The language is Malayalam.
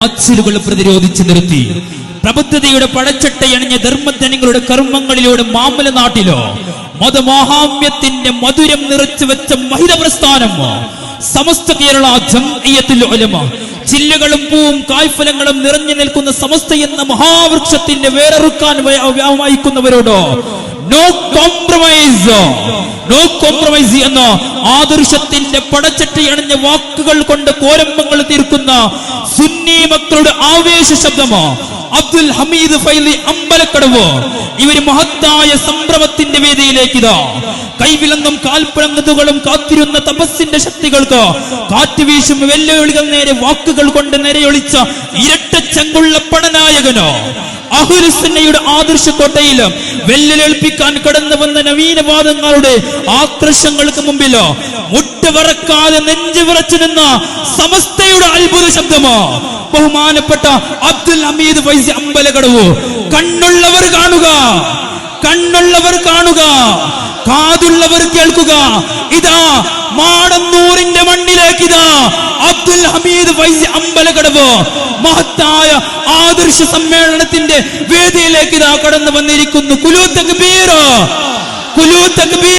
ആച്ചിലുകൾ പ്രതിരോധിച്ചു നിർത്തി. പ്രബുദ്ധതയുടെ പടച്ചട്ടയണിഞ്ഞ ധർമ്മജനങ്ങളുടെ കർമ്മങ്ങളിലൂടെ മാമല നാട്ടിലോ മതമാഹാമ്യത്തിന്റെ മധുരം നിറച്ചു വെച്ച മഹിത പ്രസ്ഥാനം സമസ്ത കേരള ജംഇയ്യത്തുൽ ഉലമ ചില്ലകളും പൂവും കായ്ഫലങ്ങളും നിറഞ്ഞു നിൽക്കുന്ന സമസ്ത എന്ന മഹാവൃക്ഷത്തിന്റെ വേറെറുക്കാൻ വ്യാമയിക്കുന്നവരോടോ നോ കോംപ്രമൈസ് നോ കോംപ്രമൈസ് എന്ന ആദർശത്തിന്റെ പടച്ചട്ടി അണിഞ്ഞ വാക്കുകൾ കൊണ്ട് കോരമ്പങ്ങൾ തീർക്കുന്ന സുന്നി മക്കളുടെ ആവേശ ശബ്ദമോ? അബ്ദുൽ ഹമീദ് ഫൈലി അമ്പലക്കടവ്. ഇവർ മഹത്തായ സംഭ്രമത്തിന്റെ വേദിയിലേക്ക് ഇതാ കൈവിലങ്ങും കാൽപ്പഴങ്ങതുകളും കാത്തിരുന്ന തപസ്സിന്റെ ശക്തികൾക്ക് കാറ്റ് വീശും വെല്ലുവിളികൾ നേരെ വാക്കുകൾ കൊണ്ട് നിരയൊളിച്ച ഇരട്ട ചെങ്കുള്ള പടനായകനോ? അഹുലുസന്നയുടെ ആദർശക്കോട്ടയിൽ വെല്ലുവിളിപ്പിക്കാൻ കടന്നു വന്ന നവീനവാദങ്ങളുടെ ആക്രശങ്ങൾക്ക് മുമ്പിലോ മുട്ടുവറക്കാതെ നെഞ്ചു വിറച്ചു നിന്ന സമസ്തയുടെ അത്ഭുത ശബ്ദമോ? ബഹുമാനപ്പെട്ട അബ്ദുൽ ഹമീദ് ഫൈസി അമ്പലകടവു കണ്ണുള്ളവർ കാണുക കണ്ണുള്ളവർ കാണുക കാതുള്ളവർ കേൾക്കുക. ഇതാ മാടന്നൂറിന്റെ മണ്ണിലേക്ക് ഇതാ അബ്ദുൽ ഹമീദ് ഫൈസി അമ്പലകടവ്. മഹത്തായ ആദർശ സമ്മേളനത്തിന്റെ വേദിയിലേക്ക് ഇതാ കടന്നു വന്നിരിക്കുന്നു. കുലു തക്ബീർ കുലു തക്ബീർ